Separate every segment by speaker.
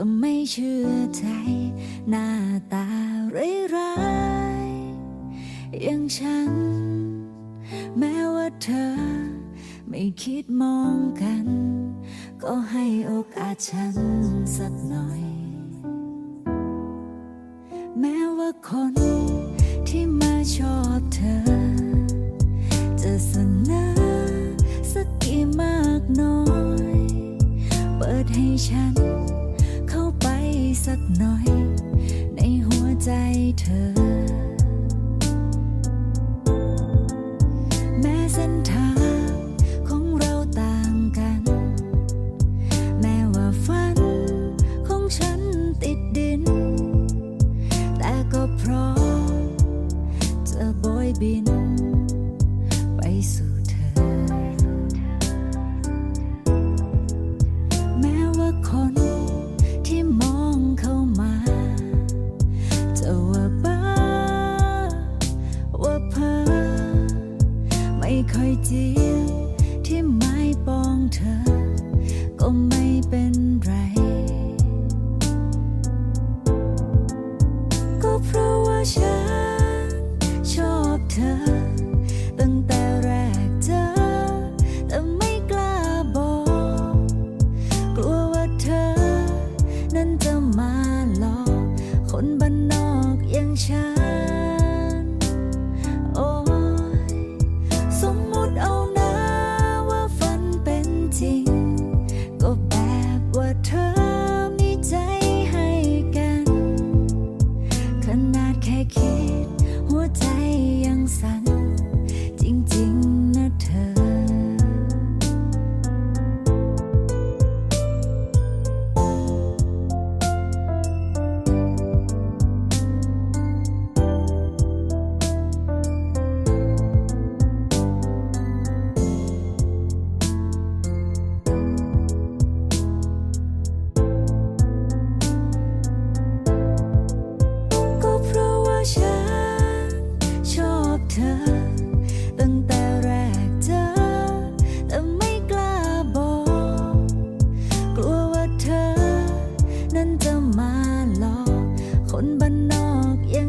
Speaker 1: ก็ไม่เชื่อใจ หน้าตาร้ายๆอย่างฉัน แม้ว่าเธอ ไม่คิดมองกัน ก็ให้โอกาสฉันสักหน่อย สักหน่อย ในหัวใจเธอ คอยเจียที่ไม่ปองเธอ ก็ไม่เป็นไร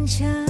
Speaker 1: 家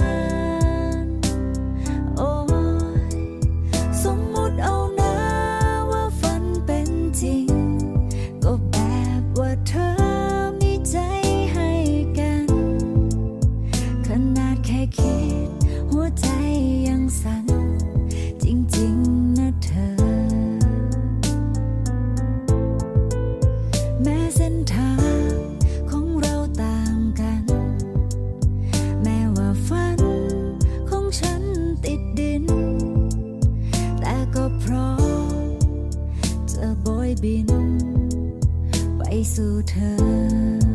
Speaker 1: บิน ไปสู่เธอ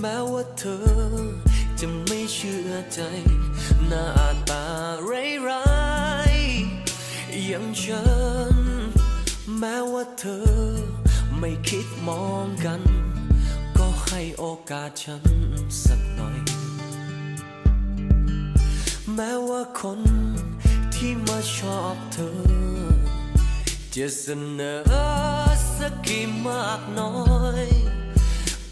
Speaker 1: แม้ว่าเธอ จะไม่เชื่อใจ หน้าตาไร้ไร้อย่า
Speaker 2: งฉัน แม้ว่าเธอ ไม่คิดมองกัน ก็ให้โอกาสฉันสักหน่อย แม้ว่าคนที่มาชอบเธอ จะเสนอสักกี่มากน้อย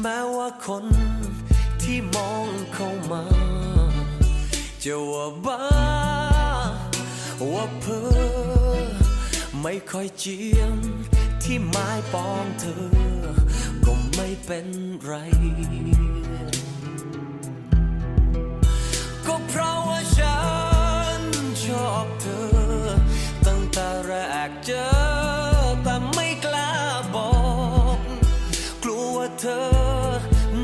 Speaker 2: แม้ว่าคนที่มองเข้ามา จะว่าบ้า ว่าเพ้อไม่ค่อยเจียมที่ไม้ปองเธอ ก็ไม่เป็นไร ก็เพราะว่าฉัน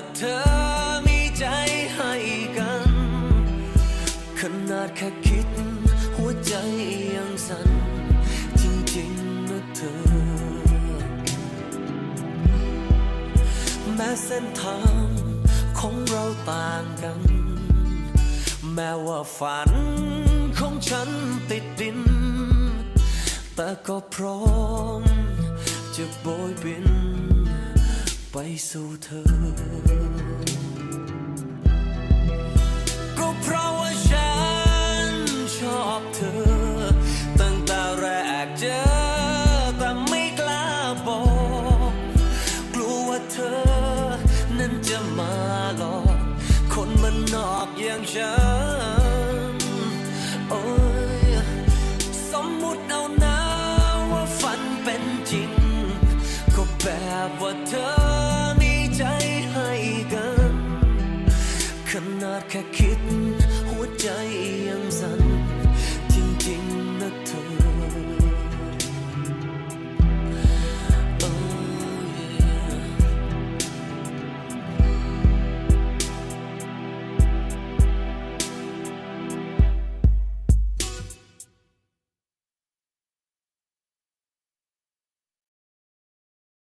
Speaker 2: ว่าเธอมีใจให้กัน ขนาดแค่คิด หัวใจยังสั่นจริงๆนะเธอ แม้เส้นทางของเราต่างกัน แม้ว่าฝันของฉันติดดิน แต่ก็พร้อมจะโบยบิน ไปสู่ อมี